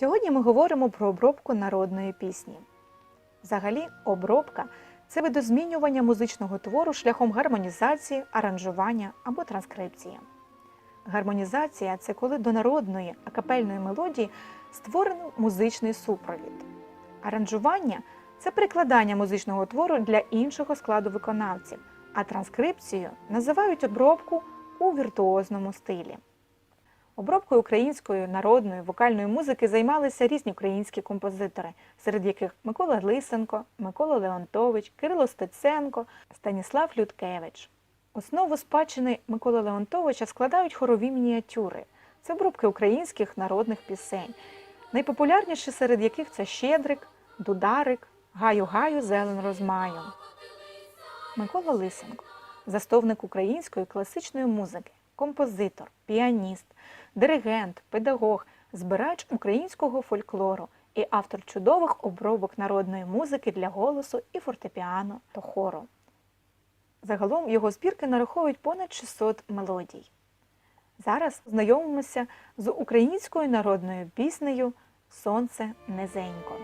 Сьогодні ми говоримо про обробку народної пісні. Взагалі, обробка це видозмінювання музичного твору шляхом гармонізації, аранжування або транскрипції. Гармонізація це коли до народної акапельної мелодії створено музичний супровід. Аранжування це прикладання музичного твору для іншого складу виконавців, а транскрипцією називають обробку у віртуозному стилі. Обробкою української народної вокальної музики займалися різні українські композитори, серед яких Микола Лисенко, Микола Леонтович, Кирило Стеценко, Станіслав Людкевич. Основу спадщини Миколи Леонтовича складають хорові мініатюри. Це обробки українських народних пісень, найпопулярніші серед яких це Щедрик, Дударик, Гаю-гаю, зелен розмаю. Микола Лисенко засновник української класичної музики, композитор, піаніст, диригент, педагог, збирач українського фольклору і автор чудових обробок народної музики для голосу і фортепіано та хору. Загалом його збірки нараховують понад 600 мелодій. Зараз знайомимося з українською народною піснею Сонце низенько.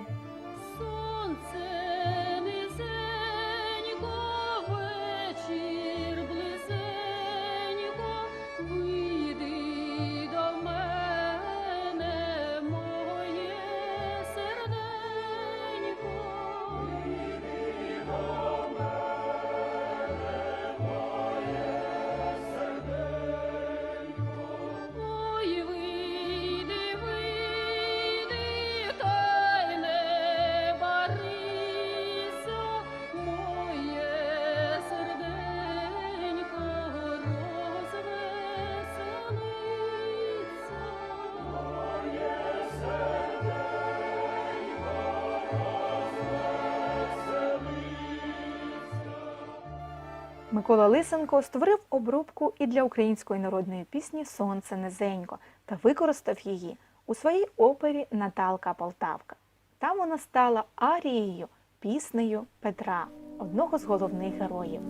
Микола Лисенко створив обробку і для української народної пісні Сонце низенько та використав її у своїй опері Наталка Полтавка. Там вона стала арією, піснею Петра, одного з головних героїв.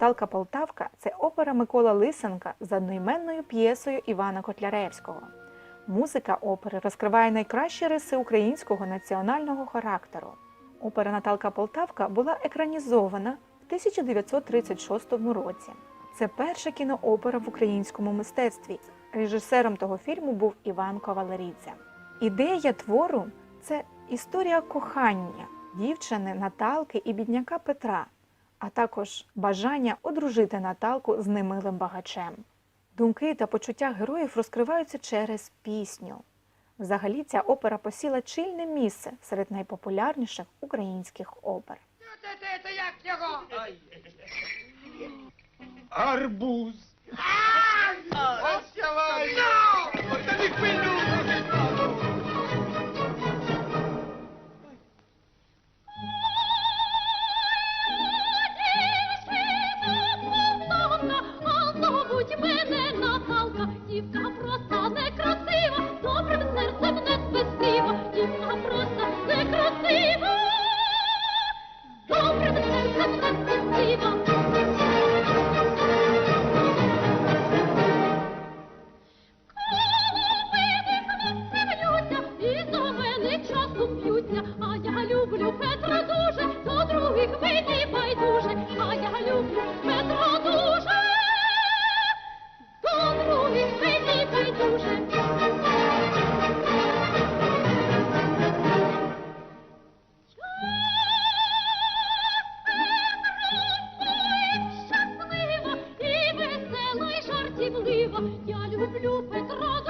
Наталка Полтавка це опера Микола Лисенка за одноіменною п'єсою Івана Котляревського. Музика опери розкриває найкращі риси українського національного характеру. Опера Наталка Полтавка була екранізована в 1936 році. Це перша кіноопера в українському мистецтві. Режисером того фільму був Іван Ковалерідзе. Ідея твору це історія кохання дівчини Наталки і бідняка Петра, а також бажання одружити Наталку з немилим багачем. Думки та почуття героїв розкриваються через пісню. Взагалі, ця опера посіла чільне місце серед найпопулярніших українських опер. Це, як його? Арбуз. Ощавай! Та справедлива. Я люблю Петра.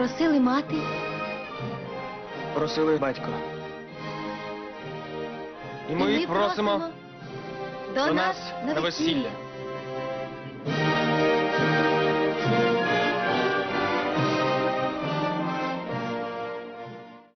Просили мати. Просили батько. І ми, І просимо просимо до нас на весілля.